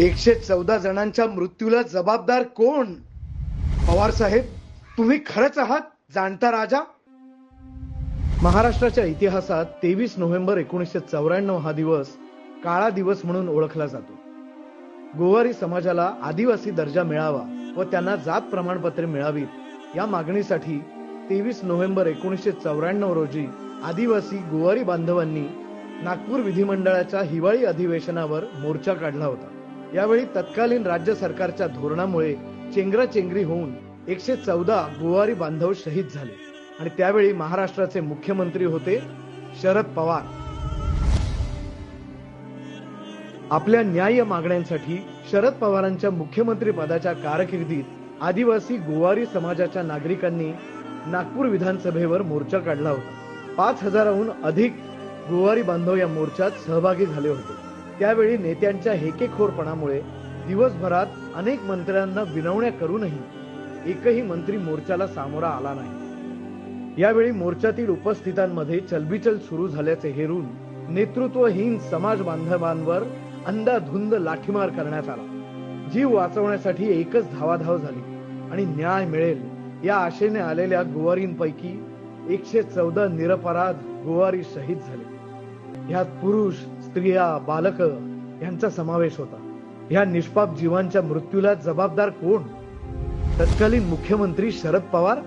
एकशे चौदा जणांच्या मृत्यूला जबाबदार कोण? पवार साहेब तुम्ही खरंच आहात? जाणता राजा? महाराष्ट्राच्या इतिहासात तेवीस नोव्हेंबर एकोणीसशे चौऱ्याण्णव हा दिवस काळा दिवस म्हणून ओळखला जातो. गोवारी समाजाला आदिवासी दर्जा मिळावा व त्यांना जात प्रमाणपत्रे मिळावीत या मागणीसाठी तेवीस नोव्हेंबर एकोणीसशे चौऱ्याण्णव रोजी आदिवासी गोवारी बांधवांनी नागपूर विधिमंडळाच्या हिवाळी अधिवेशनावर मोर्चा काढला होता. यावेळी तत्कालीन राज्य सरकारच्या धोरणामुळे चेंगराचेंगरी होऊन एकशे चौदा गोवारी बांधव शहीद झाले. आणि त्यावेळी महाराष्ट्राचे मुख्यमंत्री होते शरद पवार. आपल्या न्याय मागण्यांसाठी शरद पवारांच्या मुख्यमंत्री पदाच्या कारकिर्दीत आदिवासी गोवारी समाजाच्या नागरिकांनी नागपूर विधानसभेवर मोर्चा काढला होता. पाच हजाराहून अधिक गोवारी बांधव या मोर्चात सहभागी झाले होते. त्यावेळी नेत्यांच्या हेकेखोरपणामुळे दिवसभरात अनेक मंत्र्यांना विनवण्या करूनही एकही मंत्री मोर्चाला सामोरा आला नाही. यावेळी मोर्चातील उपस्थितांमध्ये चलबिचल सुरू झाल्याचे हेरून नेतृत्वहीन समाज बांधवांवर अंधाधुंद लाठीमार करण्यात आला. जीव वाचवण्यासाठी एकच धावाधाव झाली आणि न्याय मिळेल या आशेने आलेल्या गोवारींपैकी एकशे चौदा निरपराध गोवारी शहीद झाले. ह्यात पुरुष स्त्रिया बालक यांचा समावेश होता. ह्या निष्पाप जीवांच्या मृत्यूला जबाबदार कोण? तत्कालीन मुख्यमंत्री शरद पवार